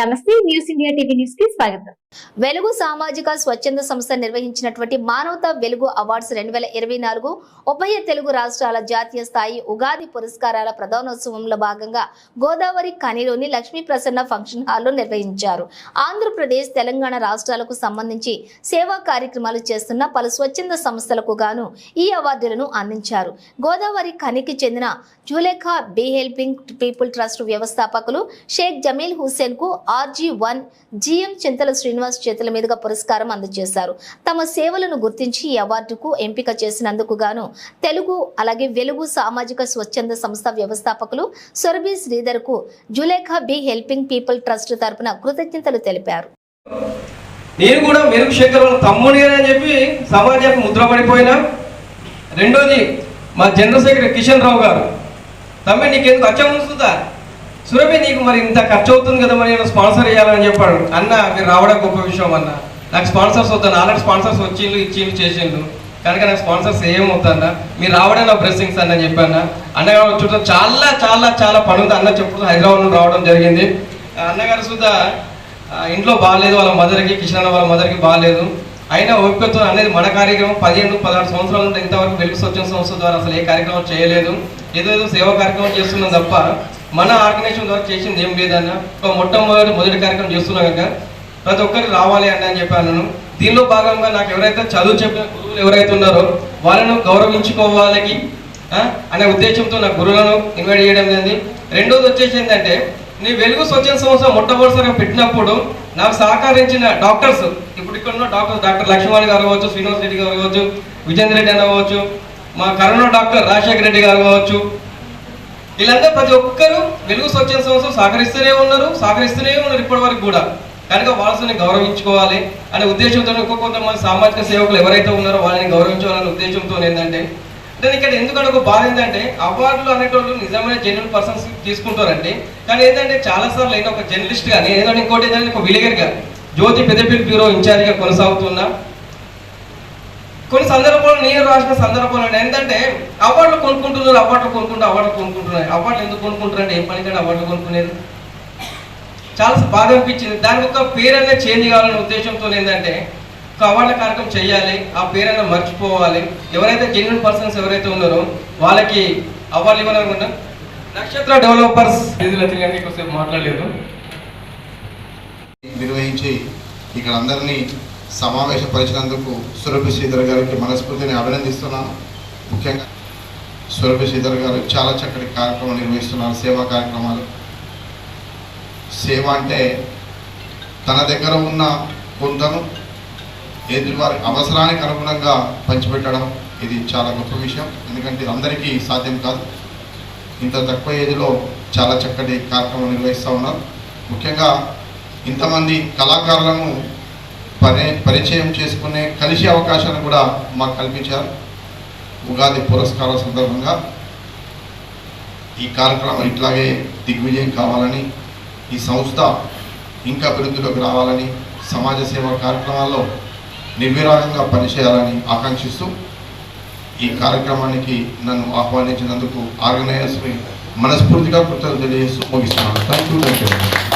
నమస్తే news India TV న్యూస్కి స్వాగతం. వెలుగు సామాజిక స్వచ్ఛంద సంస్థ నిర్వహించినటువంటి మానవతా వెలుగు అవార్డ్స్ రెండు వేల ఇరవై నాలుగు ఉభయ తెలుగు రాష్ట్రాల జాతీయ స్థాయి ఉగాది పురస్కారాల ప్రధానోత్సవంలో భాగంగా గోదావరి ఖనిలోని లక్ష్మీ ప్రసన్న ఫంక్షన్ హాల్లో నిర్వహించారు. ఆంధ్రప్రదేశ్ తెలంగాణ రాష్ట్రాలకు సంబంధించి సేవా కార్యక్రమాలు చేస్తున్న పలు స్వచ్ఛంద సంస్థలకు గాను ఈ అవార్డులను అందించారు. గోదావరి ఖనికి చెందిన Zulekha Bi helping people trust వ్యవస్థాపకులు Sheikh Jameel హుస్సేన్కు RG one GM Chintala Srinivas చేతుల మీదుగా పురస్కారం అందజేశారు. తమ సేవలను గుర్తించి ఈ అవార్డుకు ఎంపిక చేసినందుకు గాను తెలుగు అలాగే వెలుగు సామాజిక స్వచ్ఛంద సంస్థ వ్యవస్థాపకులు సొరబి శ్రీధర్కు Zulekha Bi helping people trust తరపున కృతజ్ఞతలు తెలిపారు. నేను కూడా మెరుగు శేఖర్ వాళ్ళ తమ్ముడి అని చెప్పి సమాజానికి ముద్రపడిపోయినా రెండోది మా జనరల్ సెక్రటరీ కిషన్ రావు గారు. తమ్మి నీకెందుకు అచ్చం ఉంచుతుందా సురభి నీకు మరి ఇంత ఖర్చు అవుతుంది కదా మరి నేను స్పాన్సర్ చేయాలని చెప్పాడు. అన్న మీరు రావడం గొప్ప విషయం అన్న. నాకు స్పాన్సర్స్ వద్దాను ఆల్రెడీ స్పాన్సర్స్ వచ్చిండ్రు ఇచ్చిండ్రు చేసిండ్రు. కనుక నాకు స్పాన్సర్స్ ఏం వద్దన్న మీరు రావడం నా బ్లెస్సింగ్స్ అన్న చెప్పాను అన్నగారు చూడటం చాలా చాలా చాలా పని ఉంది. అన్న చెప్పుడు హైదరాబాద్ నుండి రావడం జరిగింది. అన్నగారు సుధా ఇంట్లో బాగాలేదు వాళ్ళ మదర్కి కిషన్ అన్న వాళ్ళ మదర్కి బాగాలేదు. అయినా ఓపికతో అనేది మన కార్యక్రమం పదిహేను పదహారు సంవత్సరాల నుండి ఇంతవరకు వెలుగు స్వచ్ఛంద సంస్థ ద్వారా అసలు ఏ కార్యక్రమం చేయలేదు. ఏదో ఏదో సేవా కార్యక్రమం చేస్తున్నాం తప్ప మన ఆర్గనైజేషన్ ద్వారా చేసింది ఏం లేదన్న. ఒక మొట్టమొదటి మొదటి కార్యక్రమం చేస్తున్నాం కనుక ప్రతి ఒక్కరికి రావాలి అండి అని చెప్పాను. దీనిలో భాగంగా నాకు ఎవరైతే చదువు చెప్పిన గురువులు ఎవరైతే ఉన్నారో వాళ్ళను గౌరవించుకోవాలి అనే ఉద్దేశంతో నా గురువులను ఇన్వైట్ చేయడం జరిగింది. రెండోది వచ్చేసి ఏంటంటే నీ వెలుగు స్వచ్ఛంద సంవత్సరం మొట్టమొదటిసారిగా పెట్టినప్పుడు నాకు సహకరించిన డాక్టర్స్ ఇప్పుడు ఇక్కడ ఉన్న డాక్టర్స్ డాక్టర్ లక్ష్మణ్ గారు కావచ్చు శ్రీనివాస్ రెడ్డి గారు కావచ్చు విజేంద్ర రెడ్డి అన్న కావచ్చు మా కరోనా డాక్టర్ రాజశేఖర రెడ్డి గారు కావచ్చు వీళ్ళందరూ ప్రతి ఒక్కరూ వెలుగు స్వచ్ఛంద సంస్థ సహకరిస్తూనే ఉన్నారు సహకరిస్తూనే ఉన్నారు ఇప్పటి వరకు కూడా. కనుక వాళ్ళని గౌరవించుకోవాలి అనే ఉద్దేశంతో ఇంకో కొంతమంది సామాజిక సేవకులు ఎవరైతే ఉన్నారో వాళ్ళని గౌరవించాలనే ఉద్దేశంతో ఏంటంటే అంటే ఇక్కడ ఎందుకంటే ఒక బాధ ఏంటంటే అవార్డులు అనేటోళ్ళు నిజమైన జెన్యున్ పర్సన్స్ తీసుకుంటారండి. కానీ ఏంటంటే చాలా సార్లు నేను ఒక జర్నలిస్ట్గా నేను ఇంకోటి ఏంటంటే ఒక విలేగర్ జ్యోతి పెద్దపల్లి బ్యూరో ఇన్ఛార్జ్గా కొనసాగుతున్నా కొన్ని సందర్భాలు నేను రాసిన సందర్భాలు ఏంటంటే అవార్డులు కొనుక్కుంటున్నారు అవార్డులు కొనుక్కుంటూ అవార్డులు కొనుక్కుంటున్నారు. అవార్డులు ఎందుకు కొనుక్కుంటారంటే ఏం పని కానీ అవార్డులు కొనుక్కునేది. చాలా బాగా అనిపించింది. దానికి ఒక పేరు అనేది చేంజ్ కావాలనే ఉద్దేశంతో ఏంటంటే ఒక అవార్డుల కార్యక్రమం చేయాలి ఆ పేరు అనేది మర్చిపోవాలి. ఎవరైతే జెన్యున్ పర్సన్స్ ఎవరైతే ఉన్నారో వాళ్ళకి అవార్డులు ఇవ్వాలనుకుంటా నక్షత్ర డెవలపర్స్ ఎక్కువసేపు మాట్లాడలేదు. నిర్వహించి ఇక్కడ అందరినీ సమావేశపరిచినందుకు సురభి శ్రీధర్ గారికి మనస్ఫూర్తిని అభినందిస్తున్నాను. ముఖ్యంగా సురభి శ్రీధర్ గారు చాలా చక్కటి కార్యక్రమం నిర్వహిస్తున్నారు సేవా కార్యక్రమాలు. సేవ అంటే తన దగ్గర ఉన్న కొంతను ఎదుటివారి అవసరానికి అనుగుణంగా పంచిపెట్టడం ఇది చాలా గొప్ప విషయం. ఎందుకంటే అందరికీ సాధ్యం కాదు. ఇంత తక్కువ ఏజ్లో చాలా చక్కటి కార్యక్రమం నిర్వహిస్తూ ఉన్నారు. ముఖ్యంగా ఇంతమంది కళాకారులను పరి పరిచయం చేసుకునే కలిసే అవకాశాన్ని కూడా మాకు కల్పించారు. ఉగాది పురస్కారం సందర్భంగా ఈ కార్యక్రమం ఇట్లాగే దిగ్విజయం కావాలని ఈ సంస్థ ఇంకా అభివృద్ధిలోకి రావాలని సమాజ సేవా కార్యక్రమాల్లో నిర్విరాగంగా పనిచేయాలని ఆకాంక్షిస్తూ ఈ కార్యక్రమానికి నన్ను ఆహ్వానించినందుకు ఆర్గనైజర్స్ని మనస్ఫూర్తిగా కృతజ్ఞతలు తెలియజేస్తూ ముగిస్తున్నాను. Thank you thank you